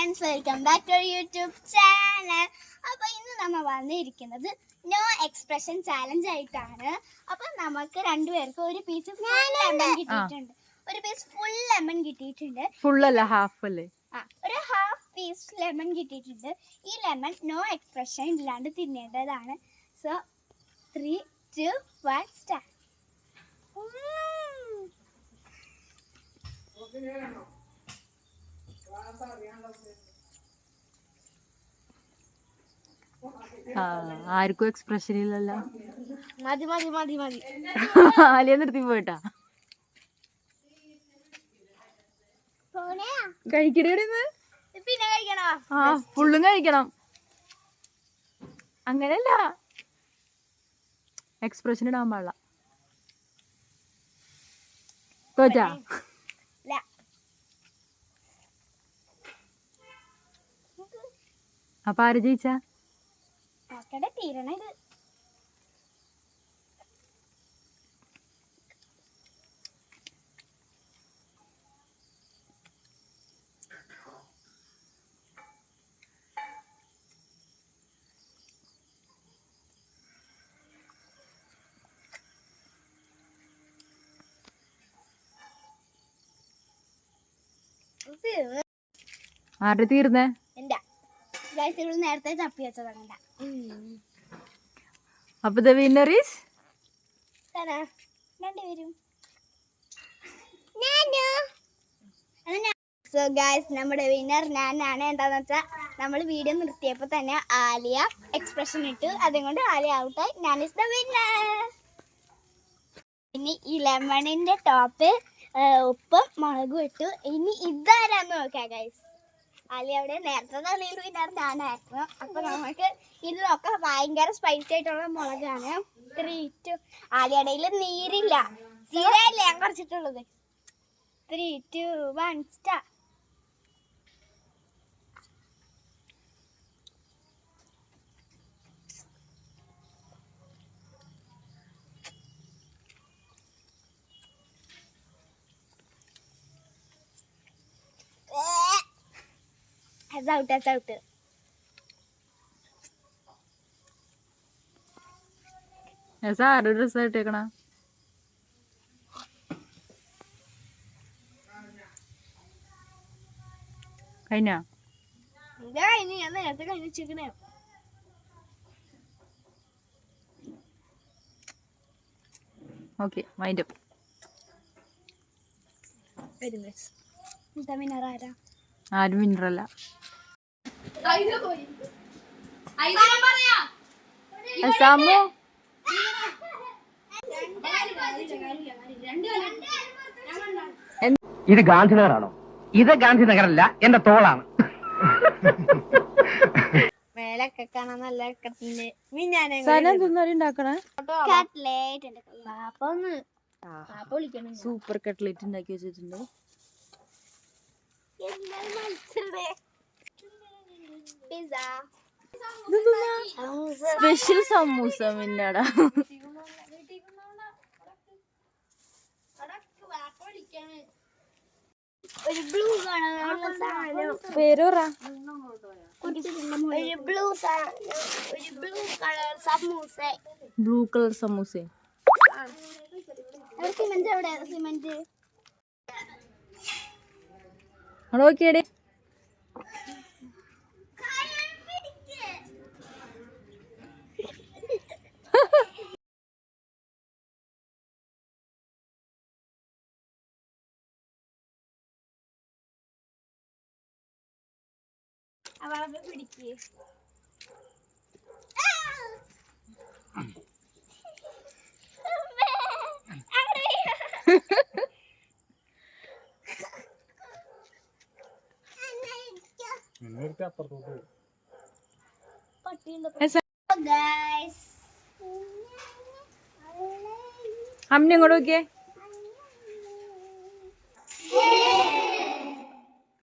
Friends welcome back to YouTube channel അപ്പൊ ഇന്ന് നമ്മൾ വന്നിരിക്കുന്നത് നോ എക്സ്പ്രഷൻ ചാലഞ്ച് ആയിട്ടാണ്. അപ്പൊ നമുക്ക് രണ്ടുപേർക്കും ഒരു പീസ് ഫുൾ ലെമൺ കിട്ടിയിട്ടുണ്ട്. ഒരു പീസ് ഫുൾ ലെമൺ കിട്ടിയിട്ടുണ്ട്. ഫുൾ അല്ല ഹാഫ് അല്ലേ? ആ ഒരു ഹാഫ് പീസ് ലെമൺ കിട്ടിയിട്ടുണ്ട്. ഈ ലെമൺ നോ എക്സ്പ്രഷൻ ഇല്ലാണ്ട് തിന്നേണ്ടതാണ്. So three two one star ആർക്കും എക്സ്പ്രഷൻ ഇല്ലല്ലോ. മതി മതി മതി മതി. ആലിയ നിർത്തി പോയിട്ടാ. കഴിക്കണേ പിന്നെ കഴിക്കണോ? ആ ഫുള്ളും കഴിക്കണം. അങ്ങനല്ല എക്സ്പ്രഷൻ ഇടാൻ പാടില്ല. തോറ്റാ? അപ്പൊ ആര് ജയിച്ചാ? തീരണ ഇത്. ആരുടെ തീർന്നേ നേരത്തെ ചപ്പി വെച്ചതാണ് അപ്പൊ ദ വിന്നർ ഈസ് രണ്ടുപേരും. സോ ഗായ്സ് നമ്മുടെ വിന്നർ ഞാനാണ് എന്താന്ന് വെച്ചാൽ നമ്മൾ വീഡിയോ നിർത്തിയപ്പോൾ തന്നെ ആലിയ എക്സ്പ്രഷൻ ഇട്ടു. അതുകൊണ്ട് ആലിയ ഔട്ടായി ഞാൻ ഇസ് ദ വിന്നർ ഇനി ഈ ലെമണിന്റെ ടോപ്പ് ഉപ്പും മുളകും ഇട്ടു. ഇനി ഇതാരാന്ന് നോക്കാം ഗൈസ് ആലിയ അവിടെ നേരത്തെ തള്ളിയിൽ വിന്നർ ഞാനായിരുന്നു. അപ്പൊ നമുക്ക് ഇതിലൊക്കെ ഭയങ്കര സ്പൈസി ആയിട്ടുള്ള മുളകാണ്. ത്രീ ടു ആലിയടയിൽ നീരില്ല. നീരല്ലേ ഞാൻ കുറച്ചിട്ടുള്ളത്. Three two one star out out ആരുടെ ഡ്രസ് ഇട്ടേക്കണ? കഴിഞ്ഞ? ഇനി ഞാൻ നേരത്തെ കഴിഞ്ഞ ഓക്കെ മൈൻഡ് എന്താ വിന്നർ ആരാ? ആരും വിന്നർ അല്ല സമു. ഇത് ഗാന്ധിനഗറാണോ? ഇത് ഗാന്ധിനഗറല്ല എന്റെ തോളാണ്. മേലൊക്കെ കാണാൻ നല്ല കട്ടിൽ സൂപ്പർ കട്ട്ലേറ്റ് ഉണ്ടാക്കി വെച്ചിട്ടുണ്ട്. സ്പെഷ്യൽ സമൂസ മിന്നടാ. ഒരു ബ്ലൂ കളറുള്ള സാധനം പേര് പറ. ഒരു ബ്ലൂ ഒരു blue colour samosa. Blue colour samosa. Cement എവിടെ സിമെന്റ്. അവിടെ നോക്കിയടേ. അവളെ പിടിക്ക്. ഗൈസ് അമ്മ ഇങ്ങോട്ട് നോക്കിയേ.